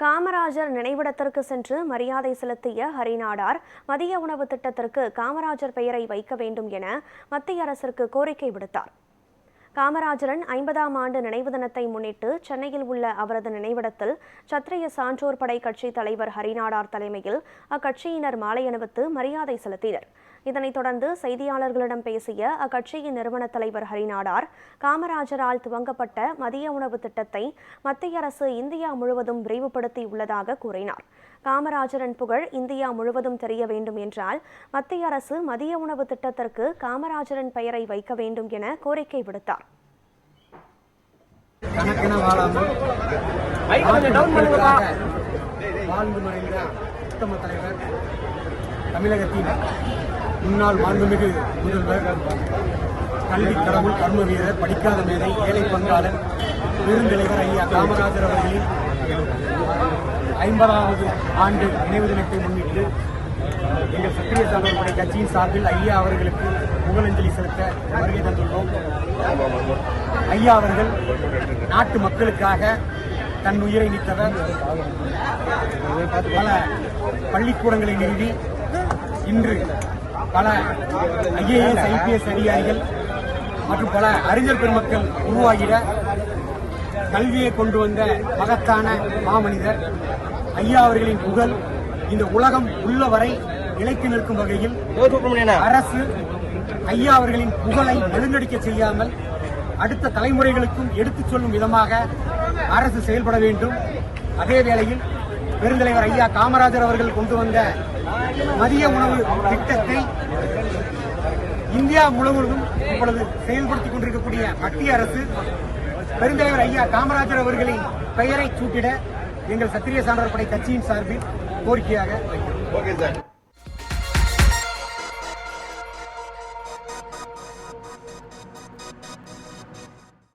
காமராஜர் நினைவிடத்திற்கு சென்று மரியாதை செலுத்திய ஹரிநாடார் மதிய உணவு திட்டத்திற்கு காமராஜர் பெயரை வைக்க வேண்டும் என மத்திய அரசிற்கு கோரிக்கை விடுத்தார். காமராஜரின் ஐம்பதாம் ஆண்டு நினைவு தினத்தை முன்னிட்டு சென்னையில் உள்ள அவரது நினைவிடத்தில் சத்திரிய சான்றோர் படை கட்சி தலைவர் ஹரிநாடார் தலைமையில் அக்கட்சியினர் மாலை அணிவித்து மரியாதை செலுத்தினர். இதனைத் தொடர்ந்து செய்தியாளர்களிடம் பேசிய அக்கட்சியின் நிறுவன தலைவர் ஹரிநாடார் காமராஜரால் துவங்கப்பட்ட மதிய உணவு திட்டத்தை மத்திய அரசு இந்தியா முழுவதும் விரிவுபடுத்தி உள்ளதாக கூறினார். காமராஜரின் புகழ் இந்தியா முழுவதும் தெரிய வேண்டும் என்றால் மத்திய அரசு மதிய உணவு திட்டத்திற்கு காமராஜரின் பெயரை வைக்க வேண்டும் என கோரிக்கை விடுத்தார். வாழ்ந்து மறைந்த உத்தம தலைவர் தமிழகத்தின் முன்னாள் மாண்புமிகு முதல்வர் கல்வி கடவுள் கர்ம வீரர் படிக்காத மேதை ஏழை பங்காளர் பெருந்தலைவர் ஐயா காமராஜர் அவர்களின் ஐம்பதாவது ஆண்டு நினைவு தினத்தை முன்னிட்டு எங்கள் சத்திரிய சாதனை கட்சியின் சார்பில் ஐயா அவர்களுக்கு புகழஞ்சலி செலுத்த வருகை தந்துள்ளோம். ஐயா அவர்கள் நாட்டு மக்களுக்காக தன் உயிரை நீத்தவர். பல பள்ளிக்கூடங்களை நிறுவி இன்று பல ஐஏஎஸ் ஐபிஎஸ் அதிகாரிகள் மற்றும் பல அறிஞர் பெருமக்கள் உருவாகிட கல்வியை கொண்டு வந்த மகத்தான மாமனிதர் ஐயா அவர்களின் புகழ் இந்த உலகம் உள்ளவரை நிலைத்து நிற்கும் வகையில் அரசு ஐயா அவர்களின் புகழை நெருங்கடிக்க செய்யாமல் அடுத்த தலைமுறைகளுக்கும் எடுத்துச் சொல்லும் விதமாக அரசு செயல்பட வேண்டும். அதே வேளையில் பெருந்தலைவர் ஐயா காமராஜர் அவர்கள் கொண்டு வந்த மதிய உணவு திட்டத்தை இந்தியா முழுவதும் இப்பொழுது செயல்படுத்திக் கொண்டிருக்கக்கூடிய மத்திய அரசு பெருந்தலைவர் ஐயா காமராஜர் அவர்களின் பெயரை சூட்டிட எங்கள் சத்திரிய சான்றோர் படை கட்சியின் சார்பில் கோரிக்கையாக வைக்கிறோம். Okay sir